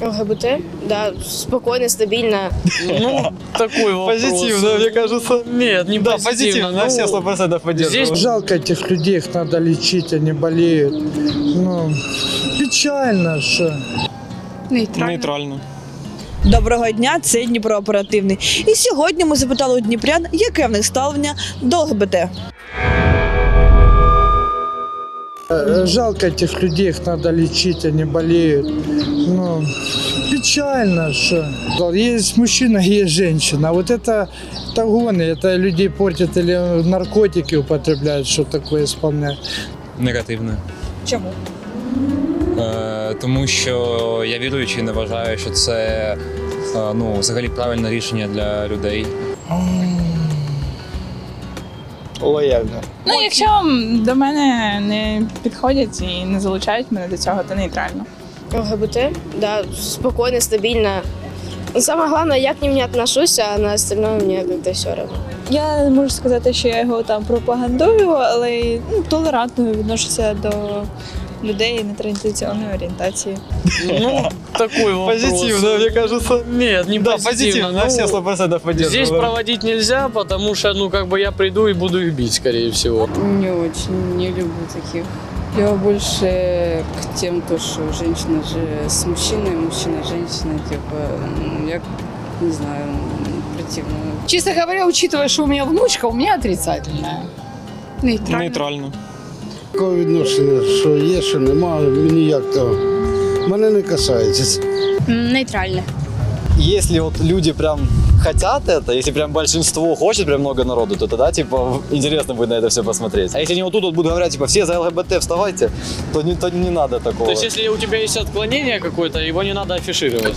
ЛГБТ? Да, спокойно, стабильно. Ну, такой вопрос. Позитивно, мне кажется. Нет, не Да, позитивно. позитивно, на ну, все 100% поддерживаю. Здесь Жалко этих людей, их надо лечить, они болеют. Ну, печально, что. Нейтрально. Доброго дня, це Дніпро оперативний. І сьогодні ми запитали у дніпрян, яке в них ставлення до ЛГБТ. Э, Жалко этих людей, их надо лечить, они болеют. Ну, печально, что. Есть мужчина, есть женщина. А вот это, это гоны, это людей портят или наркотики употребляют, что такое исполняют. Негативне. Чому? Е, тому що я віруючий не вважаю, що це е, ну, взагалі правильне рішення для людей. Лояльно. Ну, якщо до мене не підходять і не залучають мене до цього, то нейтрально. ЛГБТ? Да, спокойно, стабильно. Самое главное, я к ним не отношусь, а на остальное мне как-то все равно. Я не можу сказати, що я його там пропагандую, але ну, толерантно відношуся до людей нетрадиційної орієнтації. ну, такой вопрос. Позитивно, мне кажется. Нет, не Да, позитивно. позитивно, на ну, все 100% поддерживаю. Здесь проводить нельзя, потому что, ну, как бы я приду и буду их бить, скорее всего. Не очень, не люблю таких. Я больше к тем, то, что женщина же с мужчиной, мужчина женщина, типа, ну, я не знаю, противно. Честно говоря, учитывая, что у меня внучка, у меня отрицательная. Нейтрально. Нейтрально. Такого відношення, що є, що немає, мені як то. Мене не касається. Нейтрально. Если вот люди прям хотят это, если прям большинство хочет, прям много народу, то тогда, типа, интересно будет на это все посмотреть. А если они вот тут вот будут говорить, типа, все за ЛГБТ вставайте, то не, то не надо такого. То есть, если у тебя есть отклонение какое-то, его не надо афишировать.